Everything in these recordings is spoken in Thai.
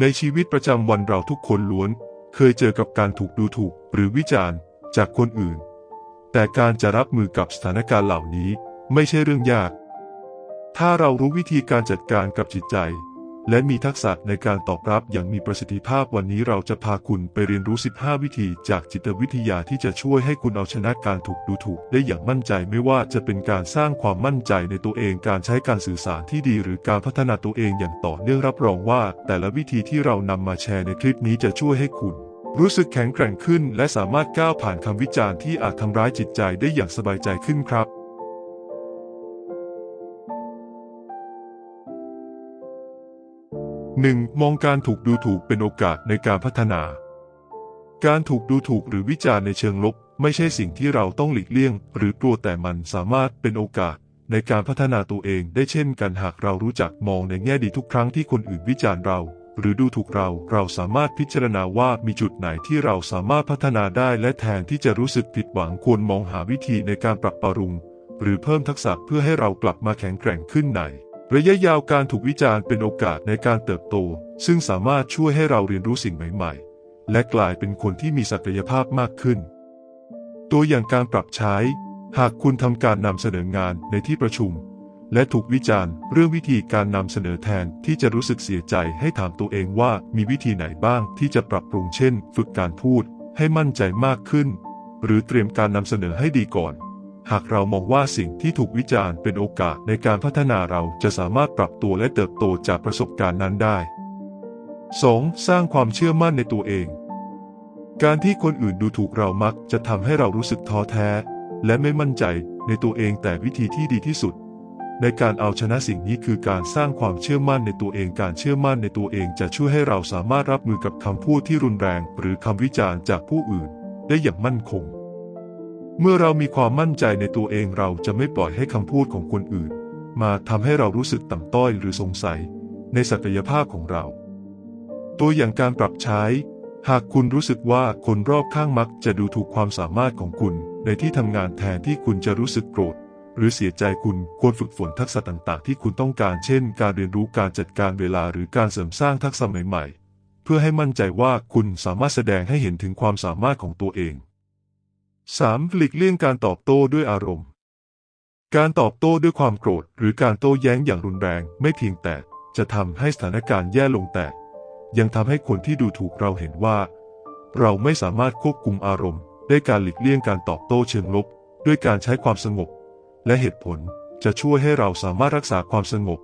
ในชีวิตประจำวันเราทุกคนล้วน เคยเจอกับการถูกดูถูกหรือวิจารณ์จากคนอื่น แต่การจะรับมือกับสถานการณ์เหล่านี้ไม่ใช่เรื่องยาก ถ้าเรารู้วิธีการจัดการกับจิตใจ และมีทักษะในการตอบรับอย่างมีประสิทธิภาพวันนี้เราจะพาคุณไปเรียนรู้ 15 วิธีจากจิตวิทยาที่จะช่วยให้คุณเอาชนะการถูกดูถูกได้อย่างมั่นใจไม่ว่าจะเป็นการสร้างความมั่นใจในตัวเองการใช้การสื่อสารที่ดี หรือการพัฒนาตัวเองอย่างต่อเนื่องรับรองว่า แต่ละวิธีที่เรานำมาแชร์ในคลิปนี้จะช่วยให้คุณรู้สึกแข็งแกร่งขึ้น และสามารถก้าวผ่านคำวิจารณ์ที่อาจทำร้ายจิตใจได้อย่างสบายใจขึ้นครับ 1. มองการถูกดูถูกเป็นโอกาสในการพัฒนา การถูกดูถูกหรือวิจารณ์ในเชิงลบ ไม่ใช่สิ่งที่เราต้องหลีกเลี่ยง หรือกลัวแต่มันสามารถเป็นโอกาสในการพัฒนาตัวเองได้เช่นกันหากเรารู้จักมองในแง่ดีทุกครั้งที่คนอื่นวิจารณ์เรา หรือดูถูกเราเราสามารถพิจารณาว่ามีจุดไหนที่เราสามารถพัฒนาได้และแทนที่จะรู้สึกผิดหวังควรมองหาวิธีในการปรับปรุง หรือเพิ่มทักษะเพื่อให้เรากลับมาแข็งแกร่งขึ้นใน ระยะยาวการถูกวิจารณ์เป็นโอกาสในการเติบโต ซึ่งสามารถช่วยให้เราเรียนรู้สิ่งใหม่ ๆ และกลายเป็นคนที่มีศักยภาพมากขึ้น ตัวอย่างการปรับใช้ หากคุณทำการนำเสนองานในที่ประชุม และถูกวิจารณ์เรื่องวิธีการนำเสนอแทนที่จะรู้สึกเสียใจให้ถามตัวเองว่ามีวิธีไหนบ้างที่จะปรับปรุงเช่น ฝึกการพูดให้มั่นใจมากขึ้น หรือเตรียมการนำเสนอให้ดีก่อน หากเรามองว่าสิ่งที่ถูกวิจารณ์เป็นโอกาสในการพัฒนาเราจะสามารถปรับตัวและเติบโตจากประสบการณ์นั้นได้ 2. สร้างความเชื่อมั่นในตัวเอง การที่คนอื่นดูถูกเรามักจะทำให้เรารู้สึกท้อแท้ และไม่มั่นใจในตัวเองแต่วิธีที่ดีที่สุด ในการเอาชนะสิ่งนี้คือการสร้างความเชื่อมั่นในตัวเองการเชื่อมั่นในตัวเองจะช่วยให้เราสามารถรับมือกับคำพูดที่รุนแรง หรือคำวิจารณ์จากผู้อื่น ได้อย่างมั่นคง เมื่อเรามีความมั่นใจในตัวเองเราจะไม่ปล่อยให้คำพูดของคนอื่น มาทำให้เรารู้สึกต่ำต้อยหรือสงสัยในศักยภาพของเรา ตัวอย่างการปรับใช้ หากคุณรู้สึกว่าคนรอบข้างมักจะดูถูกความสามารถของคุณในที่ทำงานแทนที่คุณจะรู้สึกโกรธหรือเสียใจคุณควรฝึกฝนทักษะต่างๆ ที่คุณต้องการเช่น การเรียนรู้การจัดการเวลาหรือการเสริมสร้างทักษะใหม่ๆ เพื่อให้มั่นใจว่าคุณสามารถแสดงให้เห็นถึงความสามารถของตัวเอง 3. หลีกเลี่ยงการตอบโต้ด้วยอารมณ์ การตอบโต้ด้วยความโกรธ หรือการโต้แย้งอย่างรุนแรงไม่เพียงแต่จะทำให้สถานการณ์แย่ลงแต่ ยังทำให้คนที่ดูถูกเราเห็นว่า เราไม่สามารถควบคุมอารมณ์ได้การหลีกเลี่ยงการตอบโต้เชิงลบ ด้วยการใช้ความสงบ และเหตุผลจะช่วยให้เราสามารถรักษาความสงบ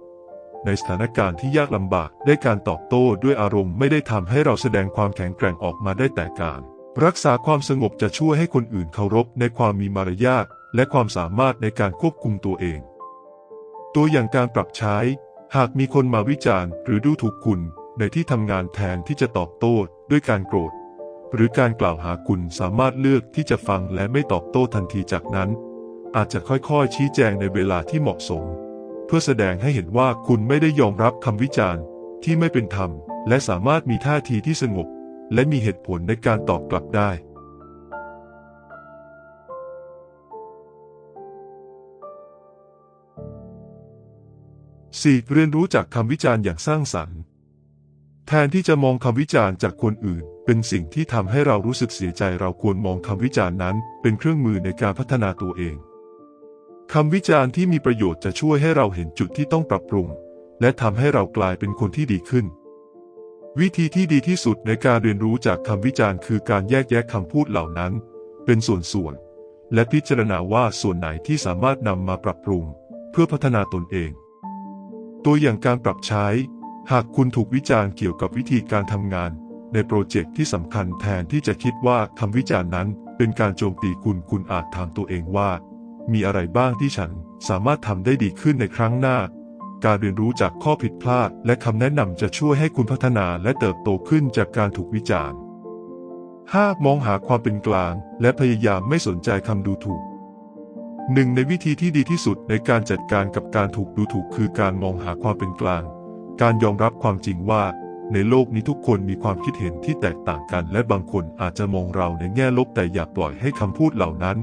ในสถานการณ์ที่ยากลำบากได้การตอบโต้ด้วยอารมณ์ไม่ได้ทำให้เราแสดงความแข็งแกร่งออกมาได้แต่การ รักษาความสงบจะช่วยให้คนอื่นเคารพในความมีมารยาทและความสามารถในการควบคุมตัวเอง ตัวอย่างการปรับใช้ หากมีคนมาวิจารณ์ หรือดูถูกคุณในที่ทำงานแทนที่จะตอบโต้ด้วยการโกรธ หรือการกล่าวหาคุณสามารถเลือกที่จะฟังและไม่ตอบโต้ทันทีจากนั้น อาจจะค่อยๆ ชี้แจงในเวลาที่เหมาะสม เพื่อแสดงให้เห็นว่าคุณไม่ได้ยอมรับคำวิจารณ์ที่ไม่เป็นธรรม และสามารถมีท่าทีที่สงบ และมีเหตุผลในการตอบกลับได้ 4. เรียนรู้จากคำวิจารณ์อย่างสร้างสรรค์ แทนที่จะมองคำวิจารณ์จากคนอื่น เป็นสิ่งที่ทำให้เรารู้สึกเสียใจเราควรมองคำวิจารณ์นั้น เป็นเครื่องมือในการพัฒนาตัวเองคำวิจารณ์ที่มีประโยชน์จะช่วยให้เราเห็นจุดที่ต้องปรับปรุง และทำให้เรากลายเป็นคนที่ดีขึ้น วิธีที่ดีที่สุดในการเรียนรู้จากคำวิจารณ์คือการแยกแยะคำพูดเหล่านั้น เป็นส่วนๆ และพิจารณาว่าส่วนไหนที่สามารถนำมาปรับปรุง เพื่อพัฒนาตนเอง ตัวอย่างการปรับใช้ หากคุณถูกวิจารณ์เกี่ยวกับวิธีการทำงาน ในโปรเจกต์ที่สำคัญแทนที่จะคิดว่าคำวิจารณ์นั้นเป็นการโจมตีคุณคุณอาจถามตัวเองว่า มีอะไรบ้างที่ฉันสามารถทำได้ดีขึ้นในครั้งหน้า การเรียนรู้จากข้อผิดพลาด และคำแนะนำจะช่วยให้คุณพัฒนาและเติบโตขึ้นจากการถูกวิจารณ์ 5. มองหาความเป็นกลาง และพยายามไม่สนใจคำดูถูกหนึ่งในวิธีที่ดีที่สุดในการจัดการกับการถูกดูถูกคือการมองหาความเป็นกลาง การยอมรับความจริงว่า ในโลกนี้ทุกคนมีความคิดเห็นที่แตกต่างกัน และบางคนอาจจะมองเราในแง่ลบแต่อย่าปล่อยให้คำพูดเหล่านั้น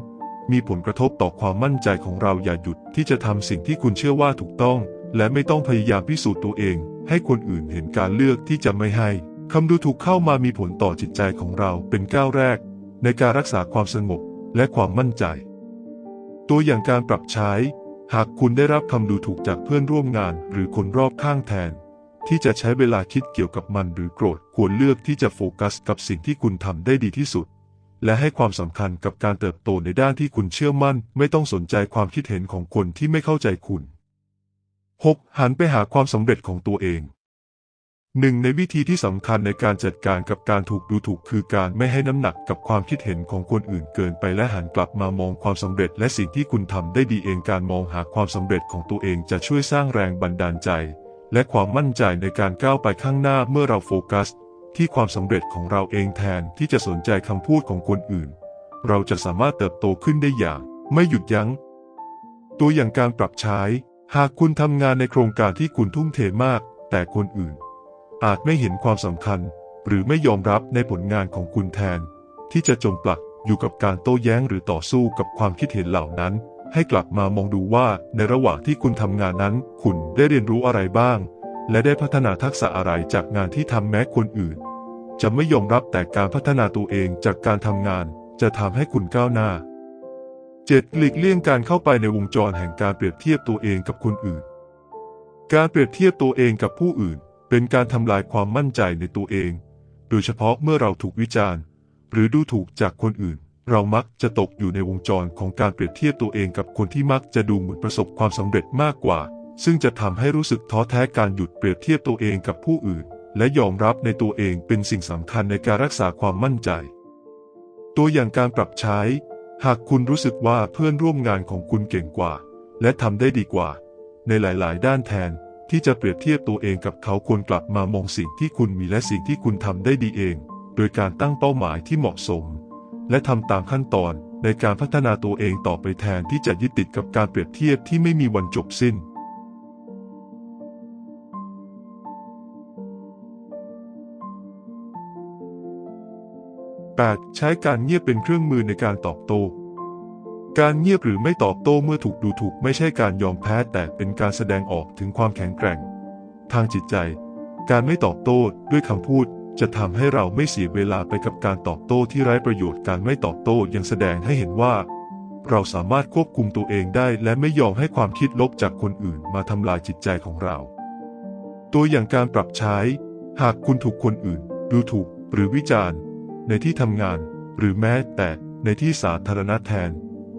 มีผลกระทบต่อความมั่นใจของเราอย่าหยุดที่จะทำสิ่งที่คุณเชื่อว่าถูกต้อง และไม่ต้องพยายามพิสูจน์ตัวเอง ให้คนอื่นเห็นการเลือกที่จะไม่ให้คำดูถูกเข้ามามีผลต่อจิตใจของเราเป็นก้าวแรก ในการรักษาความสงบและความมั่นใจ ตัวอย่างการปรับใช้ หากคุณได้รับคำดูถูกจากเพื่อนร่วมงานหรือคนรอบข้างแทน ที่จะใช้เวลาคิดเกี่ยวกับมันหรือโกรธควรเลือกที่จะโฟกัสกับสิ่งที่คุณทำได้ดีที่สุด และให้ความสำคัญกับการเติบโตในด้านที่คุณเชื่อมั่น ไม่ต้องสนใจความคิดเห็นของคนที่ไม่เข้าใจคุณ 6. หันไปหาความสำเร็จของตัวเองหนึ่งในวิธีที่สำคัญในการจัดการกับการถูกดูถูกคือการไม่ให้น้ำหนักกับความคิดเห็นของคนอื่นเกินไปและหันกลับมามองความสำเร็จและสิ่งที่คุณทำได้ดีเองการมองหาความสำเร็จของตัวเองจะช่วยสร้างแรงบันดาลใจ และความมั่นใจในการก้าวไปข้างหน้าเมื่อเราโฟกัส ที่ความสำเร็จของเราเองแทนที่จะสนใจคำพูดของคนอื่น เราจะสามารถเติบโตขึ้นได้อย่าง ไม่หยุดยัง้ง ตัวอย่างการปรับใช้ หากคุณทำงานในโครงการที่คุณทุ่มเทมาก แต่คนอื่น อาจไม่เห็นความสำคัญ หรือไม่ยอมรับในผลงานของคุณแทน ที่จะจมปลักอยู่กับการโต้แย้งหรือต่อสู้กับความคิดเห็นเหล่านั้น ให้กลับมามองดูว่าในระหว่างที่คุณทำงานนั้น คุณได้เรียนรู้อะไรบ้าง และได้พัฒนาทักษะอะไรจากงานที่ทำแม้คนอื่น จะไม่ยอมรับแต่การพัฒนาตัวเองจากการทำงาน จะทำให้คุณก้าวหน้า 7. หลีกเลี่ยงการเข้าไปในวงจรแห่งการเปรียบเทียบตัวเองกับคนอื่น การเปรียบเทียบตัวเองกับผู้อื่น เป็นการทำลายความมั่นใจในตัวเอง โดยเฉพาะเมื่อเราถูกวิจารณ์ หรือดูถูกจากคนอื่น เรามักจะตกอยู่ในวงจรของการเปรียบเทียบตัวเองกับคนที่มักจะดูเหมือนประสบความสำเร็จมากกว่า ซึ่งจะทำให้รู้สึกท้อแท้การหยุดเปรียบเทียบตัวเองกับผู้อื่น และยอมรับในตัวเองเป็นสิ่งสำคัญในการรักษาความมั่นใจ ตัวอย่างการปรับใช้ หากคุณรู้สึกว่าเพื่อนร่วมงานของคุณเก่งกว่า และทำได้ดีกว่า ในหลาย ๆ ด้านแทนที่จะเปรียบเทียบตัวเองกับเขาควรกลับมามองสิ่งที่คุณมีและสิ่งที่คุณทำได้ดีเอง โดยการตั้งเป้าหมายที่เหมาะสม และทำตามขั้นตอนในการพัฒนาตัวเองต่อไปแทนที่จะยึดติดกับการเปรียบเทียบที่ไม่มีวันจบสิ้น 8. ใช้การเงียบเป็นเครื่องมือในการตอบโต้ การเงียบหรือไม่ตอบโต้เมื่อถูกดูถูกไม่ใช่การยอมแพ้แต่เป็นการแสดงออกถึงความแข็งแกร่ง ทางจิตใจ การไม่ตอบโต้ด้วยคำพูดจะทำให้เราไม่เสียเวลาไปกับการตอบโต้ที่ไร้ประโยชน์การไม่ตอบโต้ยังแสดงให้เห็นว่า เราสามารถควบคุมตัวเองได้และไม่ยอมให้ความคิดลบจากคนอื่นมาทำลายจิตใจของเรา ตัวอย่างการปรับใช้ หากคุณถูกคนอื่น ดูถูก หรือวิจารณ์ ในที่ทำงาน หรือแม้แต่ในที่สาธารณะแทน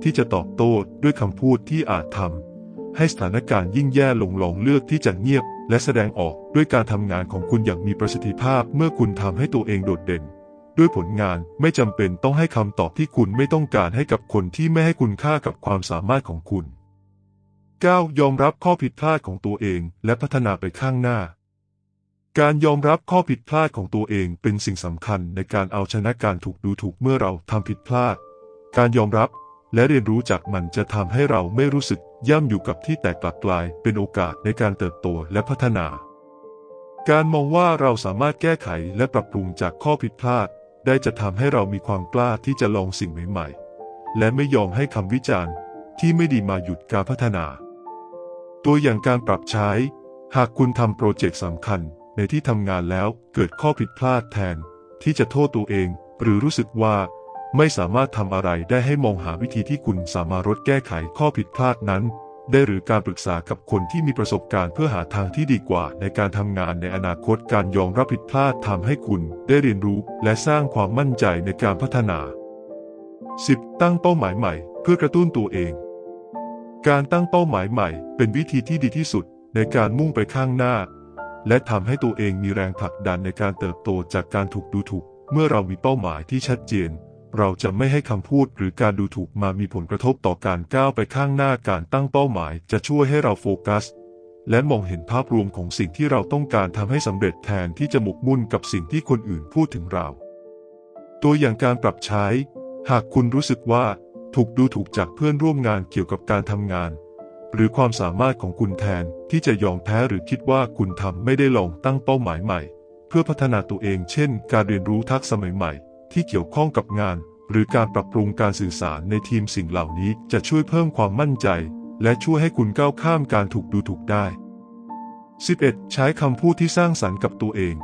ที่จะตอบโต้ด้วยคำพูดที่อาจทำให้สถานการณ์ยิ่งแย่ลงลองเลือกที่จะเงียบ และแสดงออกด้วยการทำงานของคุณอย่างมีประสิทธิภาพเมื่อคุณทำให้ตัวเองโดดเด่น ด้วยผลงานไม่จำเป็นต้องให้คำตอบที่คุณไม่ต้องการให้กับคนที่ไม่ให้คุณค่ากับความสามารถของคุณ 9. ยอมรับข้อผิดพลาดของตัวเองและพัฒนาไปข้างหน้า การยอมรับข้อผิดพลาดของตัวเองเป็นสิ่งสำคัญในการเอาชนะการถูกดูถูกเมื่อเราทำผิดพลาด การยอมรับและเรียนรู้จากมันจะทำให้เราไม่รู้สึกย่ำอยู่กับที่แตกกลับกลายเป็นโอกาสในการเติบโตและพัฒนา การมองว่าเราสามารถแก้ไขและปรับปรุงจากข้อผิดพลาด ได้จะทำให้เรามีความกล้าที่จะลองสิ่งใหม่ๆ และไม่ยอมให้คำวิจารณ์ ที่ไม่ดีมาหยุดการพัฒนา ตัวอย่างการปรับใช้ หากคุณทำโปรเจกต์สำคัญ ในที่ทำงานแล้วเกิดข้อผิดพลาดแทน ที่จะโทษตัวเอง หรือรู้สึกว่าไม่สามารถทำอะไรได้ให้มองหาวิธีที่คุณสามารถลดแก้ไขข้อผิดพลาดนั้น ได้หรือการปรึกษากับคนที่มีประสบการณ์เพื่อหาทางที่ดีกว่า ในการทำงานในอนาคตการยอมรับผิดพลาดทำให้คุณได้เรียนรู้และสร้างความมั่นใจในการพัฒนา 10. ตั้งเป้าหมายใหม่ เพื่อกระตุ้นตัวเอง การตั้งเป้าหมายใหม่ เป็นวิธีที่ดีที่สุด ในการมุ่งไปข้างหน้า และทำให้ตัวเองมีแรงผลักดันในการเติบโตจากการถูกดูถูก เมื่อเรามีเป้าหมายที่ชัดเจน เราจะไม่ให้คำพูดหรือการดูถูกมามีผลกระทบต่อการก้าวไปข้างหน้าการตั้งเป้าหมาย จะช่วยให้เราโฟกัส และมองเห็นภาพรวมของสิ่งที่เราต้องการทำให้สำเร็จแทนที่จะหมกมุ่นกับสิ่งที่คนอื่นพูดถึงเรา ตัวอย่างการปรับใช้ หากคุณรู้สึกว่าถูกดูถูกจากเพื่อนร่วมงานเกี่ยวกับการทำงาน หรือความสามารถของคุณแทนที่จะยอมแพ้หรือคิดว่าคุณทำไม่ได้ลองตั้งเป้าหมายใหม่ เพื่อพัฒนาตัวเองเช่น การเรียนรู้ทักษะใหม่ๆ ที่เกี่ยวข้องกับงาน หรือการปรับปรุงการสื่อสารในทีมสิ่งเหล่านี้จะช่วยเพิ่มความมั่นใจ และช่วยให้คุณก้าวข้ามการถูกดูถูกได้ 11. ใช้คำพูดที่สร้างสรรค์กับตัวเอง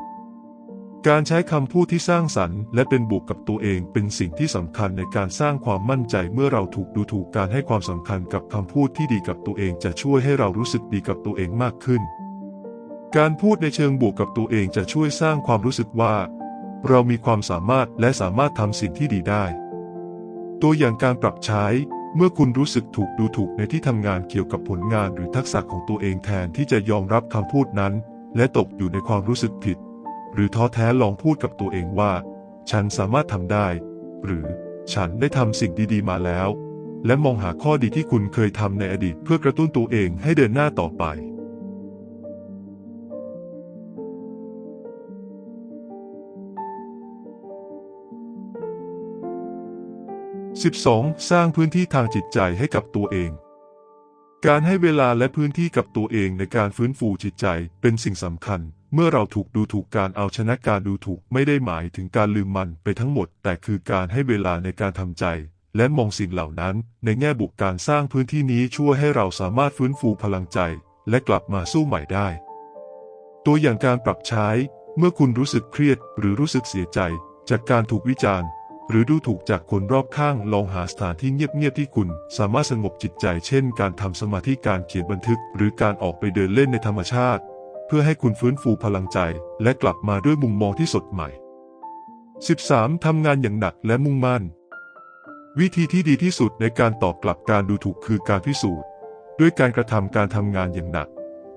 การใช้คำพูดที่สร้างสรรค์และเป็นบวกกับตัวเองเป็นสิ่งที่สำคัญในการสร้างความมั่นใจเมื่อเราถูกดูถูกการให้ความสำคัญกับคำพูดที่ดีกับตัวเองจะช่วยให้เรารู้สึกดีกับตัวเองมากขึ้น การพูดในเชิงบวกกับตัวเองจะช่วยสร้างความรู้สึกว่า เรามีความสามารถและสามารถทำสิ่งที่ดีได้ ตัวอย่างการปรับใช้ เมื่อคุณรู้สึกถูกดูถูกในที่ทำงานเกี่ยวกับผลงานหรือทักษะของตัวเองแทนที่จะยอมรับคำพูดนั้น และตกอยู่ในความรู้สึกผิด หรือท้อแท้ลองพูดกับตัวเองว่า ฉันสามารถทำได้ หรือฉันได้ทำสิ่งดี ๆ มาแล้ว และมองหาข้อดีที่คุณเคยทำในอดีตเพื่อกระตุ้นตัวเองให้เดินหน้าต่อไป 12. สร้างพื้นที่ทางจิตใจให้กับตัวเอง การให้เวลาและพื้นที่กับตัวเองในการฟื้นฟูจิตใจเป็นสิ่งสำคัญ เมื่อเราถูกดูถูกการเอาชนะการดูถูกไม่ได้หมายถึงการลืมมันไปทั้งหมด แต่คือการให้เวลาในการทำใจ และมองสิ่งเหล่านั้น ในแง่บวกการสร้างพื้นที่นี้ช่วยให้เราสามารถฟื้นฟูพลังใจ และกลับมาสู้ใหม่ได้ ตัวอย่างการปรับใช้ เมื่อคุณรู้สึกเครียดหรือรู้สึกเสียใจ จากการถูกวิจารณ์ หรือดูถูกจากคนรอบข้างลองหาสถานที่เงียบๆที่คุณ สามารถสงบจิตใจ เช่น การทำสมาธิการเขียนบันทึก หรือการออกไปเดินเล่นในธรรมชาติ พื่อให้คุณฟื้นฟูพลังใจ และกลับมาด้วยมุมมองที่สดใหม่ 13. ทำงานอย่างหนักและมุ่งมั่น วิธีที่ดีที่สุดในการตอบกลับการดูถูกคือการพิสูจน์ ด้วยการกระทำการทำงานอย่างหนัก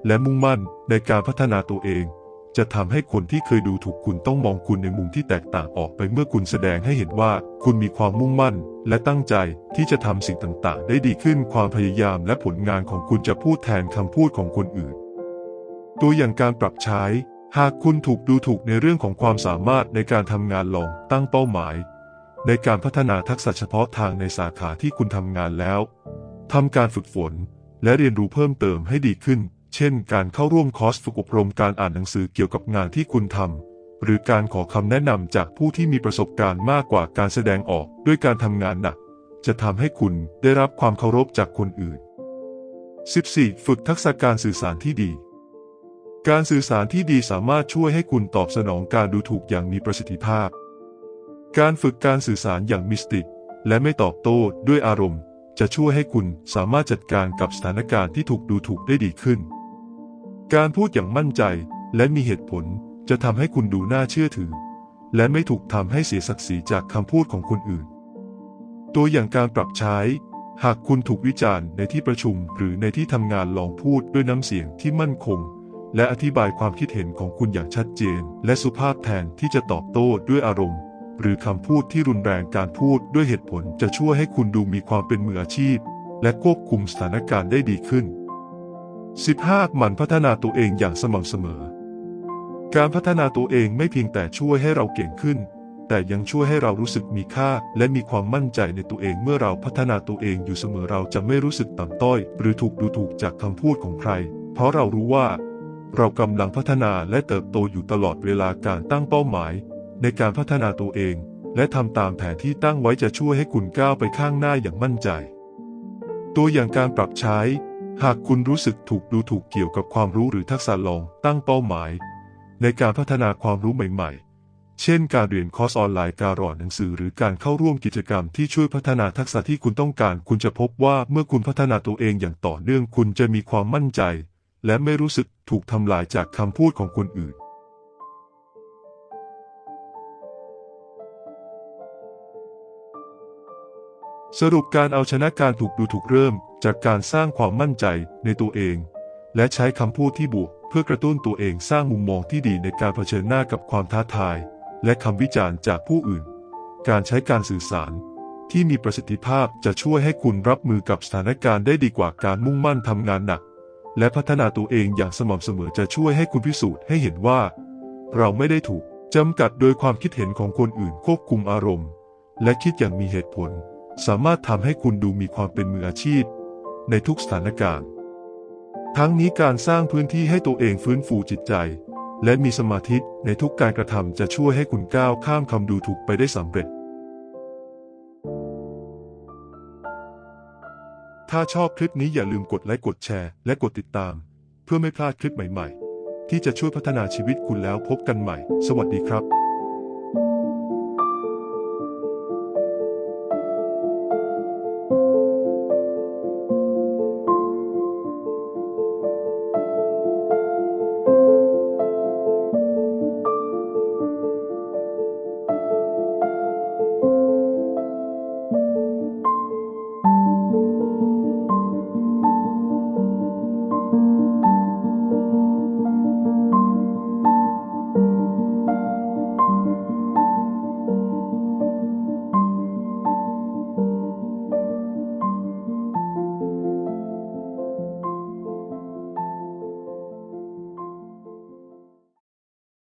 และมุ่งมั่นในการพัฒนาตัวเอง จะทำให้คนที่เคยดูถูกคุณต้องมองคุณในมุมที่แตกต่างออกไปเมื่อคุณแสดงให้เห็นว่าคุณมีความมุ่งมั่น และตั้งใจที่จะทำสิ่งต่างๆ ได้ดีขึ้นความพยายามและผลงานของคุณจะพูดแทนคำพูดของคนอื่น ตัวอย่างการปรับใช้ หากคุณถูกดูถูกในเรื่องของความสามารถในการทำงานลองตั้งเป้าหมาย ในการพัฒนาทักษะเฉพาะทางในสาขาที่คุณทำงานแล้วทำการฝึกฝน และเรียนรู้เพิ่มเติมให้ดีขึ้น เช่น การเข้าร่วมคอร์สฝึกอบรมการอ่านหนังสือเกี่ยวกับงานที่คุณทำหรือการขอคำแนะนำจากผู้ที่มีประสบการณ์มากกว่าการแสดงออกด้วยการทำงานหนัก จะทำให้คุณได้รับความเคารพจากคนอื่น 14. ฝึกทักษะการสื่อสารที่ดี การสื่อสารที่ดีสามารถช่วยให้คุณตอบสนองการดูถูกอย่างมีประสิทธิภาพ การฝึกการสื่อสารอย่างมิสติกและไม่ตอบโต้ด้วยอารมณ์ จะช่วยให้คุณสามารถจัดการกับสถานการณ์ที่ถูกดูถูกได้ดีขึ้น การพูดอย่างมั่นใจและมีเหตุผลจะทำให้คุณดูน่าเชื่อถือ และไม่ถูกทำให้เสียศักดิ์ศรีจากคำพูดของคนอื่น ตัวอย่างการปรับใช้ หากคุณถูกวิจารณ์ในที่ประชุมหรือในที่ทำงานลองพูดด้วยน้ำเสียงที่มั่นคง และอธิบายความคิดเห็นของคุณอย่างชัดเจน และสุภาพแทนที่จะตอบโต้ด้วยอารมณ์ หรือคำพูดที่รุนแรงการพูดด้วยเหตุผลจะช่วยให้คุณดูมีความเป็นมืออาชีพ และควบคุมสถานการณ์ได้ดีขึ้น 15. หมั่นพัฒนาตัวเองอย่างสม่ำเสมอ การพัฒนาตัวเองไม่เพียงแต่ช่วยให้เราเก่งขึ้น แต่ยังช่วยให้เรารู้สึกมีค่า และมีความมั่นใจในตัวเองเมื่อเราพัฒนาตัวเองอยู่เสมอเราจะไม่รู้สึกต่ำต้อย หรือถูกดูถูกจากคำพูดของใคร เพราะเรารู้ว่า เรากำลังพัฒนาและเติบโตอยู่ตลอดเวลาการตั้งเป้าหมาย ในการพัฒนาตัวเอง และทำตามแผนที่ตั้งไว้จะช่วยให้คุณก้าวไปข้างหน้าอย่างมั่นใจ ตัวอย่างการปรับใช้ หากคุณรู้สึกถูกดูถูกเกี่ยวกับความรู้หรือทักษะลองตั้งเป้าหมาย ในการพัฒนาความรู้ใหม่ ๆ เช่น การเรียนคอร์สออนไลน์การอ่านหนังสือหรือการเข้าร่วมกิจกรรมที่ช่วยพัฒนาทักษะที่คุณต้องการ คุณจะพบว่าเมื่อคุณพัฒนาตัวเองอย่างต่อเนื่องคุณจะมีความมั่นใจ และไม่รู้สึกถูกทำลายจากคำพูดของคนอื่น สรุปการเอาชนะการถูกดูถูกเริ่มจากการสร้างความมั่นใจในตัวเอง และใช้คำพูดที่บวกเพื่อกระตุ้นตัวเองสร้างมุมมองที่ดีในการเผชิญหน้ากับความท้าทาย และคำวิจารณ์จากผู้อื่น การใช้การสื่อสารที่มีประสิทธิภาพจะช่วยให้คุณรับมือกับสถานการณ์ได้ดีกว่าการมุ่งมั่นทำงานหนัก และพัฒนาตัวเองอย่างสม่ำเสมอจะช่วยให้คุณพิสูจน์ให้เห็นว่า เราไม่ได้ถูกจำกัดโดยความคิดเห็นของคนอื่นควบคุมอารมณ์ และคิดอย่างมีเหตุผล สามารถทำให้คุณดูมีความเป็นมืออาชีพ ในทุกสถานการณ์ ทั้งนี้การสร้างพื้นที่ให้ตัวเองฟื้นฟูจิตใจ และมีสมาธิในทุกการกระทำจะช่วยให้คุณก้าวข้ามคำดูถูกไปได้สำเร็จ ถ้าชอบคลิปนี้อย่าลืมกดไลค์กดแชร์ และกดติดตาม เพื่อไม่พลาดคลิปใหม่ ๆ ที่จะช่วยพัฒนาชีวิตคุณแล้วพบกันใหม่ สวัสดีครับ